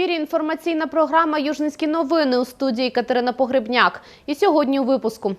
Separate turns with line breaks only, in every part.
Ефірі. Інформаційна програма Южницькі новини у студії Катерина Погребняк. І сьогодні у випуску.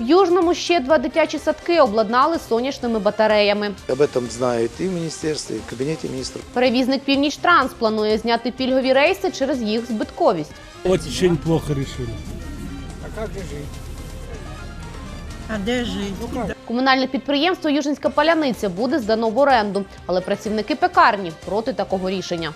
В Южному ще два дитячі садки обладнали сонячними батареями.
Об этом знают и в министерстве, и в кабинете министров.
Перевізник Північ-Транс планує зняти пільгові рейси через їх збитковість.
Очень плохо решили.
А де жити?
Комунальне підприємство Южинська паляниця буде здано в оренду, але працівники пекарні проти такого рішення.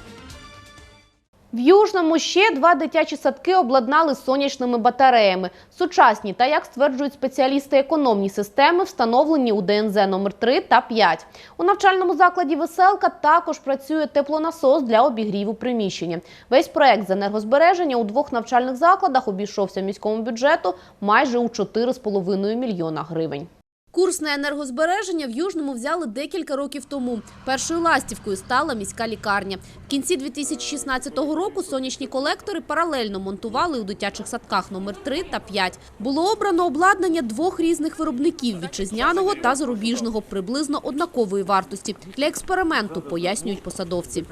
В Южному ще два дитячі садки обладнали сонячними батареями. Сучасні та, як стверджують спеціалісти, економні системи встановлені у ДНЗ номер 3 та 5. У навчальному закладі Веселка також працює теплонасос для обігріву приміщення. Весь проект з енергозбереження у двох навчальних закладах обійшовся міському бюджету майже у 4,5 мільйона гривень. Курс на енергозбереження в Южному взяли декілька років тому. Першою ластівкою стала міська лікарня. В кінці 2016 року сонячні колектори паралельно монтували у дитячих садках номер 3 та 5. Було обрано обладнання двох різних виробників – вітчизняного та зарубіжного, приблизно однакової вартості. Для експерименту, пояснюють посадовці.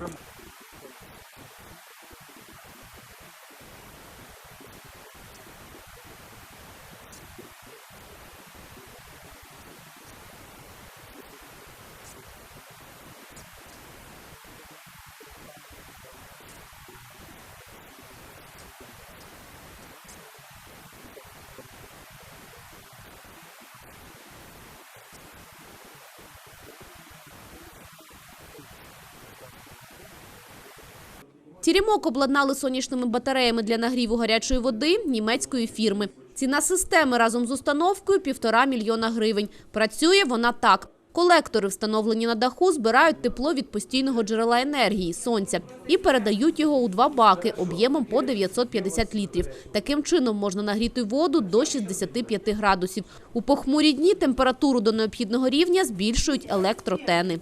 Тірімок обладнали сонячними батареями для нагріву гарячої води німецької фірми. Ціна системи разом з установкою – півтора мільйона гривень. Працює вона так. Колектори, встановлені на даху, збирають тепло від постійного джерела енергії – сонця і передають його у два баки об'ємом по 950 літрів. Таким чином можна нагріти воду до 65 градусів. У похмурі дні температуру до необхідного рівня збільшують електротени.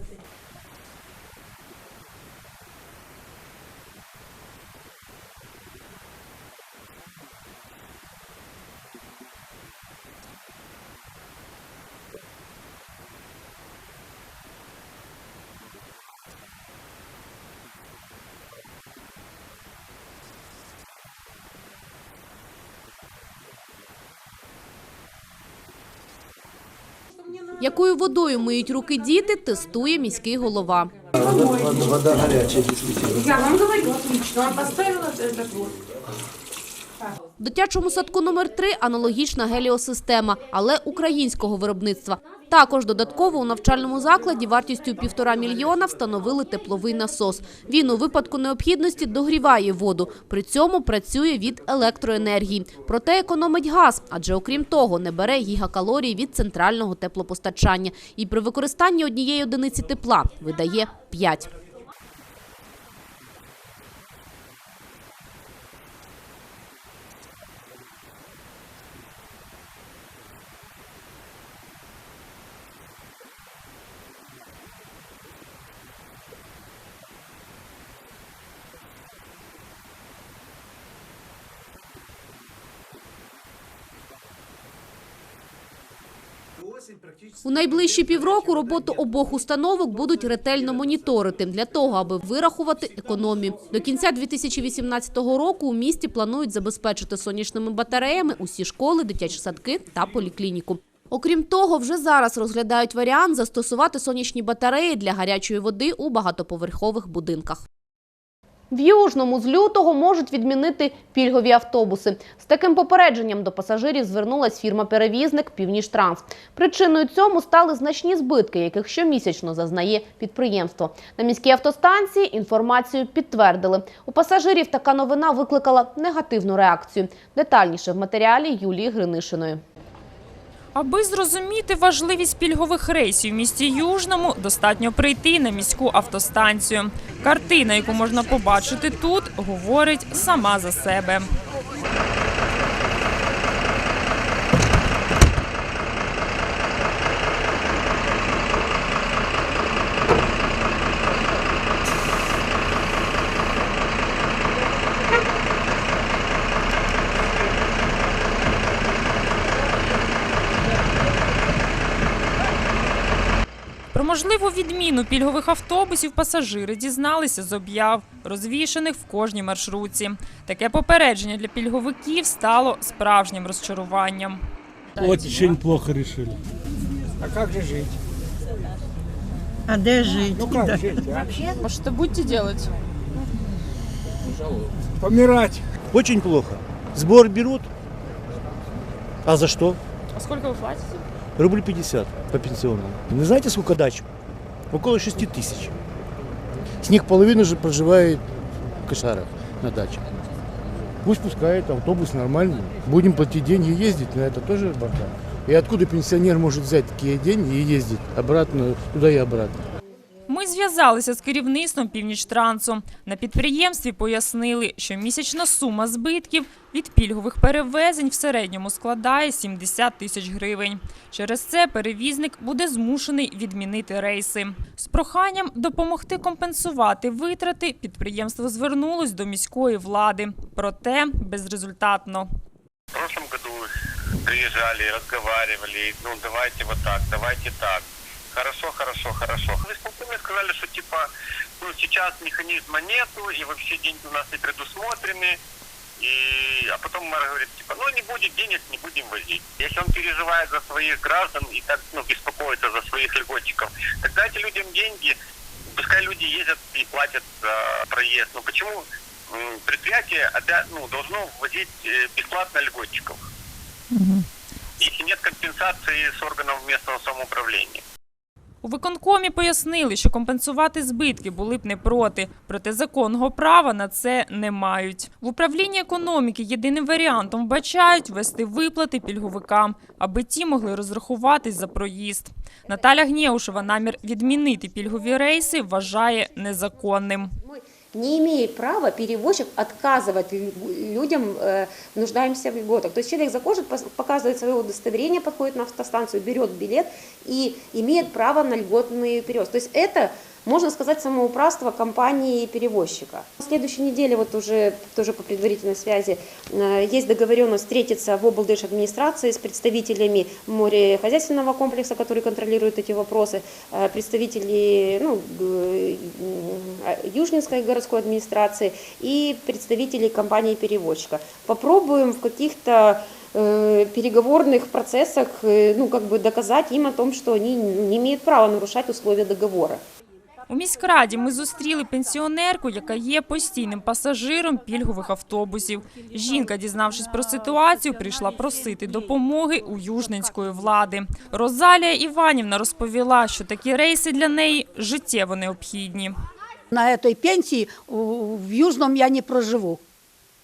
Якою водою миють руки діти, тестує міський голова.
Вода, вода горячая.
Я вам говорю, отлично. вам поставила вот.
В дитячому садку номер 3 аналогічна геліосистема, але українського виробництва. Також додатково у навчальному закладі вартістю півтора мільйона встановили тепловий насос. Він у випадку необхідності догріває воду. При цьому працює від електроенергії. Проте економить газ, адже окрім того не бере гігакалорій від центрального теплопостачання. І при використанні однієї одиниці тепла видає 5. У найближчі півроку роботу обох установок будуть ретельно моніторити для того, аби вирахувати економію. До кінця 2018 року у місті планують забезпечити сонячними батареями усі школи, дитячі садки та поліклініку. Окрім того, вже зараз розглядають варіант застосувати сонячні батареї для гарячої води у багатоповерхових будинках. В Южному з лютого можуть відмінити пільгові автобуси. З таким попередженням до пасажирів звернулась фірма-перевізник «Півніжтранс». Причиною цьому стали значні збитки, яких щомісячно зазнає підприємство. На міській автостанції інформацію підтвердили. У пасажирів така новина викликала негативну реакцію. Детальніше в матеріалі Юлії Гринишиної.
Аби зрозуміти важливість пільгових рейсів в місті Южному, достатньо прийти на міську автостанцію. Картина, яку можна побачити тут, говорить сама за себе. Можливу відміну пільгових автобусів пасажири дізналися з об'яв, розвішаних в кожній маршрутці. Таке попередження для пільговиків стало справжнім розчаруванням.
Очень плохо решили.
А как же жить?
А де жити?
Ну как а?
Что будете делать?
Помирать.
Очень плохо. Сбор берут. А за что?
А сколько вы платите?
Рубль 50 по пенсионному. Вы знаете, сколько дач? Около 6 тысяч. С них половина же проживает в Кошарах на даче. Пусть пускает автобус нормальный. Будем платить деньги ездить, но это тоже бардак. И откуда пенсионер может взять такие деньги и ездить обратно, туда и обратно?
Зв'язалися з керівництвом Північтрансу. На підприємстві пояснили, що місячна сума збитків від пільгових перевезень в середньому складає 70 тисяч гривень. Через це перевізник буде змушений відмінити рейси. З проханням допомогти компенсувати витрати підприємство звернулось до міської влади, проте безрезультатно.
В прошлом году приезжали, разговаривали, ну давайте вот давайте так. Хорошо, хорошо, хорошо. Вы спокойно сказали, что типа, ну сейчас механизма нету, и вообще деньги у нас не предусмотрены. И, а потом мэр говорит, типа, ну не будет денег, не будем возить. Если он переживает за своих граждан и так, ну, беспокоится за своих льготчиков, тогда дайте людям деньги, пускай люди ездят и платят за проезд. Ну почему предприятие опять, ну, должно возить э, бесплатно льготчиков? Если нет компенсации с органов местного самоуправления.
У виконкомі пояснили, що компенсувати збитки були б не проти, проте законного права на це не мають. В управлінні економіки єдиним варіантом вбачають вести виплати пільговикам, аби ті могли розрахуватись за проїзд. Наталя Гнєушева намір відмінити пільгові рейси вважає незаконним.
Не имеет права перевозчик отказывать лю- людям, э, нуждаемся в льготах. То есть человек пос- показывает свое удостоверение, подходит на автостанцию, берет билет и имеет право на льготный перевоз. То есть это, можно сказать, самоуправство компании-перевозчика. На следующей неделе, вот уже тоже по предварительной связи, э, есть договоренность встретиться в облдыш администрации с представителями морехозяйственного комплекса, который контролирует эти вопросы, э, представители ну, м, Южнинской городской администрации и представителей компании-перевозчика. Попробуем в каких-то э, переговорных процессах э, ну, как бы доказать им о том, что они не имеют права нарушать условия договора.
У міськраді ми зустріли пенсіонерку, яка є постійним пасажиром пільгових автобусів. Жінка, дізнавшись про ситуацію, прийшла просити допомоги у южненської влади. Розалія Іванівна розповіла, що такі рейси для неї життєво необхідні.
На этой пенсии у- в Южном я не проживу.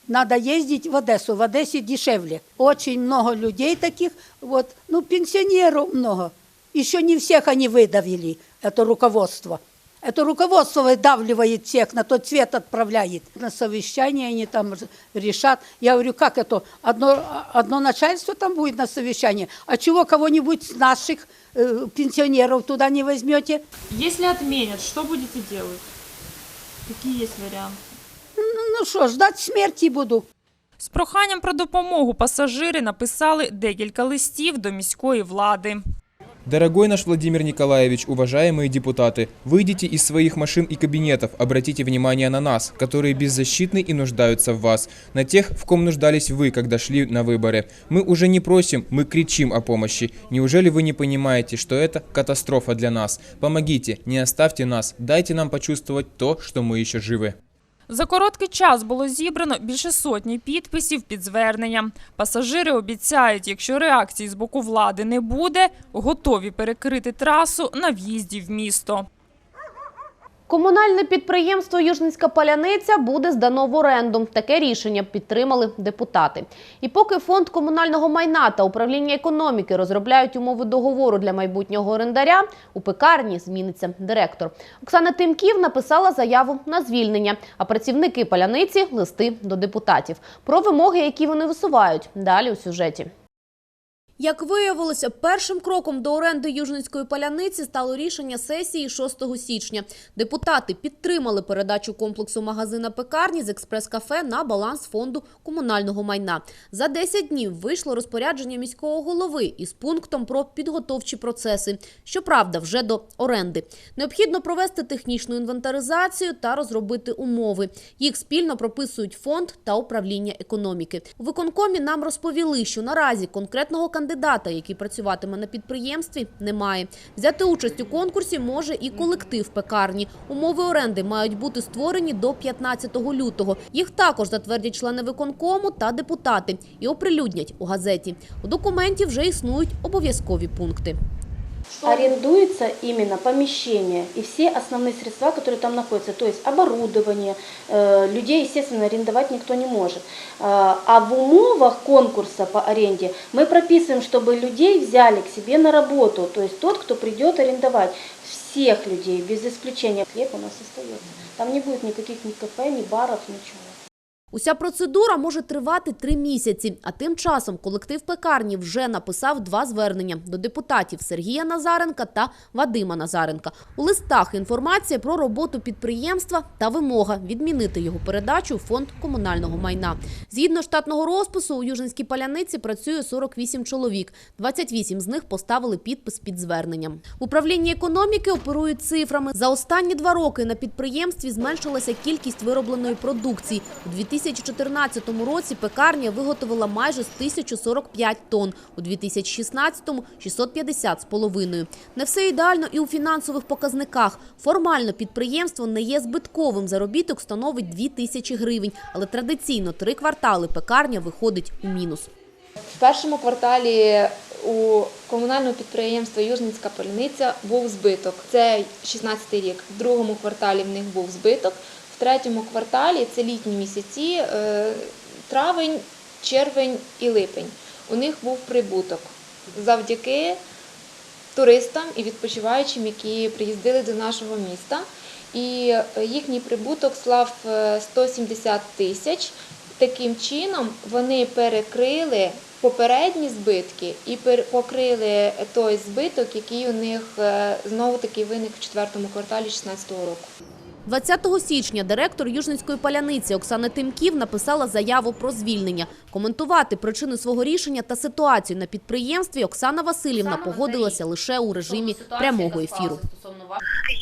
Надо ездить в Одессу. В Одессе дешевле. Очень много людей таких. Вот, ну, пенсионеров много. Еще не всех они выдавили, это руководство. Это руководство выдавливает всех, на тот свет отправляет. На совещание они там ж- решат. Я говорю, как это? Одно, одно начальство там будет на совещании? А чего кого-нибудь с наших э, пенсионеров туда не возьмете?
Якщо відмінять, що будете робити? Які є варіанти?
Ну что, ждать смерти буду.
З проханням про допомогу пасажири написали декілька листів до міської влади.
Дорогой наш Владимир Николаевич, уважаемые депутаты, выйдите из своих машин и кабинетов, обратите внимание на нас, которые беззащитны и нуждаются в вас, на тех, в ком нуждались вы, когда шли на выборы. Мы уже не просим, мы кричим о помощи. Неужели вы не понимаете, что это катастрофа для нас? Помогите, не оставьте нас, дайте нам почувствовать то, что мы еще живы.
За короткий час було зібрано більше сотні підписів під зверненням. Пасажири обіцяють, якщо реакції з боку влади не буде, готові перекрити трасу на в'їзді в місто.
Комунальне підприємство Южницька паляниця буде здано в оренду. Таке рішення підтримали депутати. І поки фонд комунального майна та управління економіки розробляють умови договору для майбутнього орендаря, у пекарні зміниться директор. Оксана Тимків написала заяву на звільнення, а працівники паляниці листи до депутатів про вимоги, які вони висувають. Далі у сюжеті. Як виявилося, першим кроком до оренди Южницької паляниці стало рішення сесії 6 січня. Депутати підтримали передачу комплексу магазина пекарні з експрес-кафе на баланс фонду комунального майна. За 10 днів вийшло розпорядження міського голови із пунктом про підготовчі процеси. Щоправда, вже до оренди. Необхідно провести технічну інвентаризацію та розробити умови. Їх спільно прописують фонд та управління економіки. У виконкомі нам розповіли, що наразі конкретного кандидата, який працюватиме на підприємстві, немає. Взяти участь у конкурсі може і колектив пекарні. Умови оренди мають бути створені до 15 лютого. Їх також затвердять члени виконкому та депутати і оприлюднять у газеті. У документі вже існують обов'язкові пункти.
Арендуется именно помещение и все основные средства, которые там находятся, то есть оборудование, э, людей, естественно, арендовать никто не может. А а в умовах конкурса по аренде мы прописываем, чтобы людей взяли к себе на работу, то есть тот, кто придет арендовать, всех людей, без исключения. Хлеб у нас остается. Там не будет никаких ни кафе, ни баров, ничего.
Уся процедура може тривати три місяці. А тим часом колектив пекарні вже написав два звернення до депутатів Сергія Назаренка та Вадима Назаренка. У листах інформація про роботу підприємства та вимога відмінити його передачу у фонд комунального майна. Згідно штатного розпису, у Южинській паляниці працює 48 чоловік. 28 з них поставили підпис під зверненням. В управлінні економіки оперують цифрами. За останні два роки на підприємстві зменшилася кількість виробленої продукції. 2014 році пекарня виготовила майже 1045 тонн, у 2016-му – 650 з половиною. Не все ідеально і у фінансових показниках. Формально підприємство не є збитковим. Заробіток становить 2 тисячі гривень, але традиційно три квартали пекарня виходить у мінус.
В першому кварталі у комунального підприємства Южницька паляниця був збиток. Це 16 рік. В другому кварталі в них був збиток. Третьому кварталі це літні місяці, е, травень, червень і липень. У них був прибуток завдяки туристам і відпочиваючим, які приїздили до нашого міста. І е, їхній прибуток склав е, 170 тисяч. Таким чином вони перекрили попередні збитки і покрили той збиток, який у них е, знову таки виник в четвертому кварталі 2016 року.
20 січня директор Южницької паляниці Оксана Тимків написала заяву про звільнення. Коментувати причини свого рішення та ситуацію на підприємстві Оксана Васильівна погодилася лише у режимі прямого ефіру.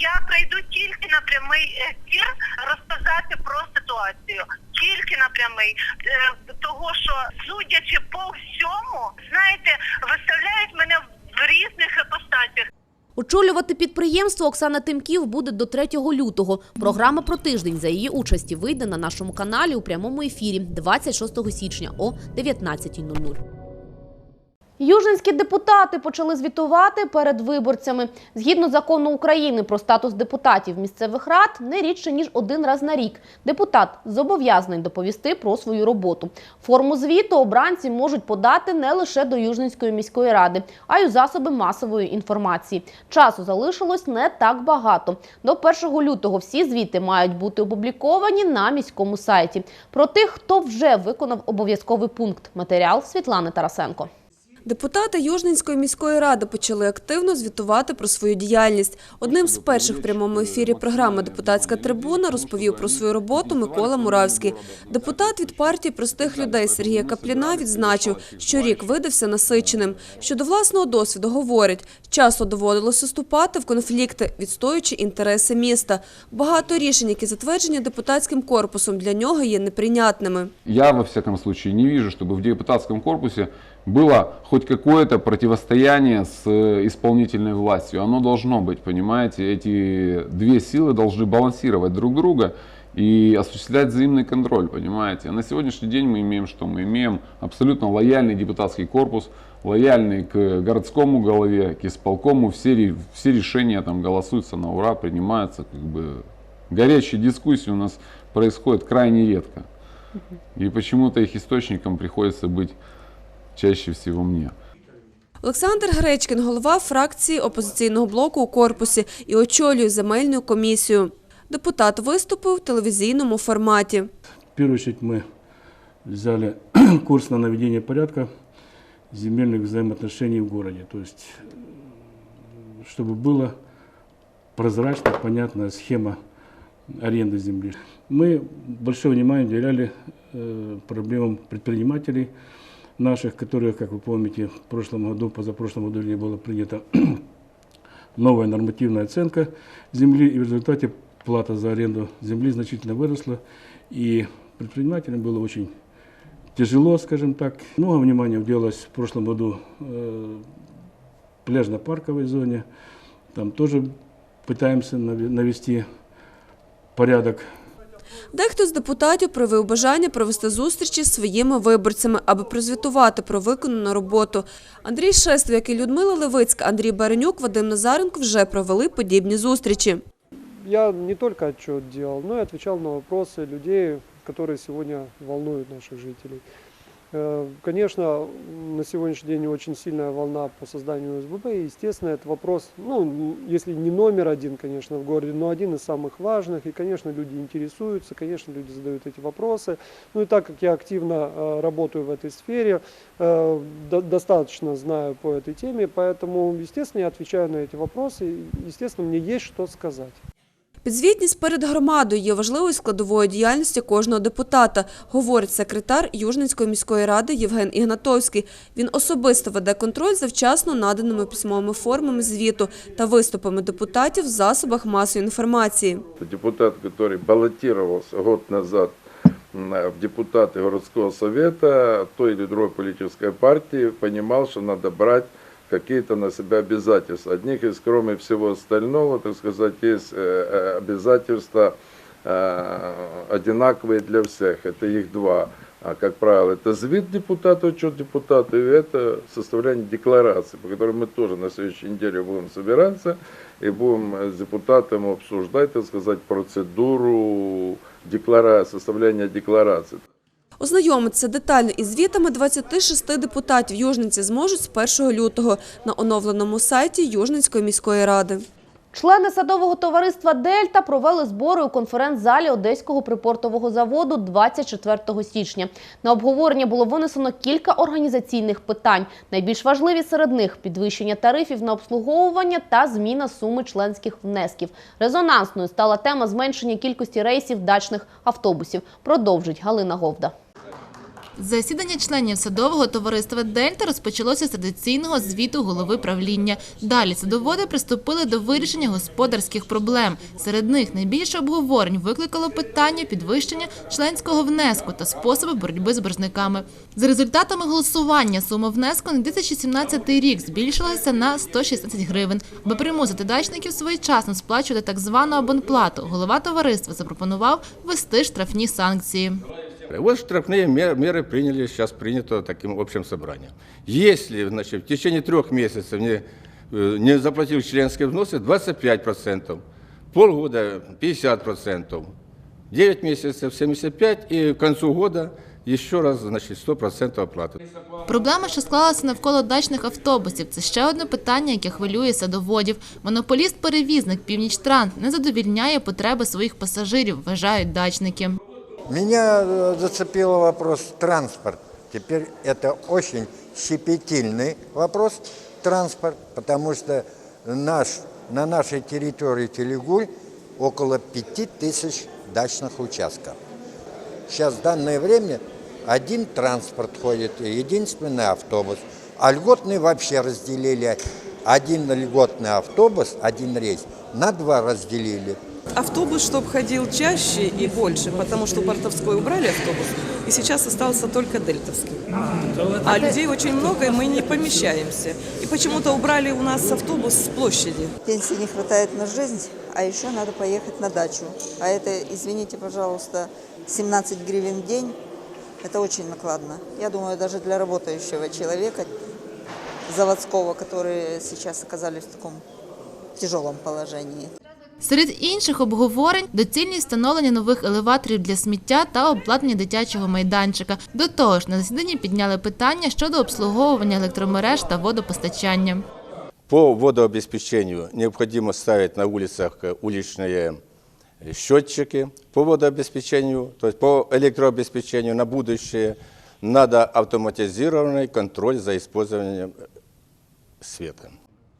Я прийду тільки на прямий ефір розказати про ситуацію. Тільки на прямий. Е, Того, що судячи по всьому, знаєте, виставляють мене в різних іпостасях.
Очолювати підприємство Оксана Тимків буде до 3 лютого. Програма про тиждень за її участі вийде на нашому каналі у прямому ефірі 26 січня о 19.00. Южинські депутати почали звітувати перед виборцями. Згідно закону України про статус депутатів місцевих рад, не рідше ніж один раз на рік депутат зобов'язаний доповісти про свою роботу. Форму звіту обранці можуть подати не лише до Южненської міської ради, а й у засоби масової інформації. Часу залишилось не так багато. До 1 лютого всі звіти мають бути опубліковані на міському сайті. Про тих, хто вже виконав обов'язковий пункт. Матеріал Світлани Тарасенко.
Депутати Южненської міської ради почали активно звітувати про свою діяльність. Одним з перших в прямому ефірі програми Депутатська трибуна розповів про свою роботу Микола Муравський. Депутат від партії простих людей Сергія Капліна відзначив, що рік видався насиченим. Щодо власного досвіду говорить, часто доводилося вступати в конфлікти, відстоюючи інтереси міста. Багато рішень, які затверджені депутатським корпусом, для нього є неприйнятними.
Я, во всяком случае, не вижу, чтобы в депутатском корпусе было хоть какое-то противостояние с э, исполнительной властью. Оно должно быть, понимаете? Эти две силы должны балансировать друг друга и осуществлять взаимный контроль, понимаете? А на сегодняшний день мы имеем что? Мы имеем абсолютно лояльный депутатский корпус, лояльный к городскому голове, к исполкому. Все, все решения там голосуются на ура, принимаются. Как бы. Горячие дискуссии у нас происходят крайне редко. И почему-то их источником приходится быть чаще всего мне.
Олександр Гречкін, голова фракції опозиційного блоку у корпусі і очолює земельну комісію. Депутат виступив в телевізійному форматі.
В первую очередь мы взяли курс на наведение порядка земельных взаимоотношений в городе. То есть, э, чтобы была прозрачная, понятная схема аренды земли. Мы большое внимание уделяли э, проблемам предпринимателей наших, которые, как вы помните, в прошлом году, позапрошлом году не было принято новая нормативная оценка земли, и в результате плата за аренду земли значительно выросла, и предпринимателям было очень тяжело, скажем так. Много внимания уделалось в прошлом году э, пляжно-парковой зоне. Там тоже пытаемся навести порядок
Дехто з депутатів проявив бажання провести зустрічі з своїми виборцями, аби прозвітувати про виконану роботу. Андрій Шествік і Людмила Левицька, Андрій Баренюк, Вадим Назаренко вже провели подібні зустрічі.
Я не только отчет делал, но и отвечал на вопросы людей, которые сегодня волнуют наших жителей. Э, Конечно, на сегодняшний день очень сильная волна по созданию СББ, и, естественно, это вопрос, ну, если не номер один, конечно, в городе, но один из самых важных, и, конечно, люди интересуются, конечно, люди задают эти вопросы. Ну и так как я активно э, работаю в этой сфере, э, до- достаточно знаю по этой теме, поэтому, естественно, я отвечаю на эти вопросы, и, естественно, мне есть что сказать.
Підзвітність перед громадою є важливою складовою діяльності кожного депутата, говорить секретар Южницької міської ради Євген Ігнатовський. Він особисто веде контроль за вчасно наданими письмовими формами звіту та виступами депутатів в засобах масової інформації.
Депутат, который баллотировался год назад в депутаты городского совета той или другой политической партии, понимал, что надо брать какие-то на себя обязательства. Одних из, кроме всего остального, так сказать, есть э, э, обязательства э, одинаковые для всех. Это их два. А, как правило, это звит депутата, учет депутата, и это составление декларации, по которой мы тоже на следующей неделе будем собираться и будем с депутатами обсуждать, так сказать, процедуру деклара... составления декларации.
Ознайомитися детально із звітами 26 депутатів Южниці зможуть з 1 лютого на оновленому сайті Южницької міської ради.
Члени садового товариства Дельта провели збори у конференц-залі Одеського припортового заводу 24 січня. На обговорення було винесено кілька організаційних питань. Найбільш важливі серед них підвищення тарифів на обслуговування та зміна суми членських внесків. Резонансною стала тема зменшення кількості рейсів дачних автобусів. Продовжить Галина Говда.
Засідання членів садового товариства Дельта розпочалося з традиційного звіту голови правління. Далі садоводи приступили до вирішення господарських проблем. Серед них найбільше обговорень викликало питання підвищення членського внеску та способи боротьби з боржниками. За результатами голосування сума внеску на 2017 рік збільшилася на 116 гривень. Аби примусити дачників своєчасно сплачувати так звану абонплату, голова товариства запропонував ввести штрафні санкції.
Вот штрафные мер- меры приняли, сейчас принято таким общим собранием. Если значит, в течение трех месяцев не, э, не заплатил членские взносы, 25%, полгода 50%, 9 месяцев 75% и к концу года еще раз значит, 100% оплаты.
Проблема, що склалася навколо дачних автобусів, це ще одне питання, яке хвилює садоводів. Монополіст-перевізник «Північтранс» не задовільняє потреби своїх пасажирів, вважають дачники.
Меня э, зацепил вопрос транспорт. Теперь это очень щепетильный вопрос транспорт, потому что наш, на нашей территории Телегуль около 5000 дачных участков. Сейчас в данное время один транспорт ходит, единственный автобус. А льготный вообще разделили. Один льготный автобус, один рейс, на два разделили.
Автобус, чтобы ходил чаще и больше, потому что Портовской убрали автобус, и сейчас остался только Дельтовский. А людей очень много, и мы не помещаемся. И почему-то убрали у нас автобус с площади.
Пенсии не хватает на жизнь, а еще надо поехать на дачу. А это, извините, пожалуйста, 17 гривен в день. Это очень накладно. Я думаю, даже для работающего человека, заводского, которые сейчас оказались в таком тяжелом положении.
Серед інших обговорень доцільність встановлення нових елеваторів для сміття та обладнання дитячого майданчика. До того ж, на засіданні підняли питання щодо обслуговування електромереж та водопостачання.
По водообеспечению необходимо ставить на улицах э, уличные счетчики по водообеспечению, то есть по электрообеспечению на будущее. надо автоматизированный контроль за использованием света.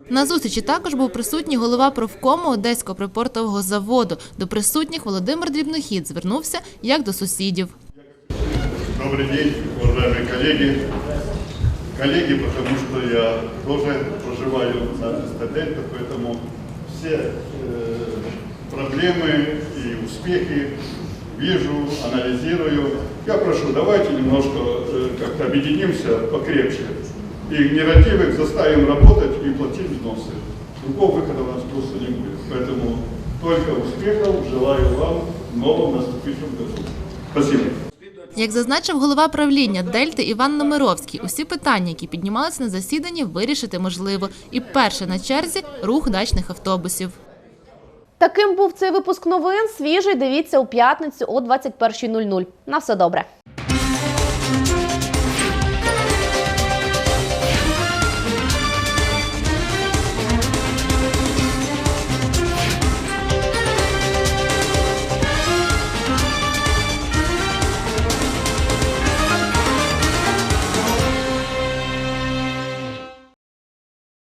На зустрічі також був присутній голова профкому Одеського припортового заводу. До присутніх Володимир Дрібнохід звернувся як до сусідів.
Добрый день, уважаемые коллеги. Коллеги, потому что я тоже проживаю на Дельта, поэтому все э, проблемы и успехи вижу, анализирую. Я прошу, давайте немножко э, как-то объединимся покрепче. И негативы заставим работать и платить взносы. Другого выхода у нас просто не будет. Поэтому только успехов желаю вам в новом наступившем году. Спасибо.
Як зазначив голова правління Дельти Іван Номеровський, усі питання, які піднімалися на засіданні, вирішити можливо. І перше на черзі рух дачних автобусів.
Таким був цей випуск новин. Свіжий дивіться у п'ятницю о 21.00. На все добре.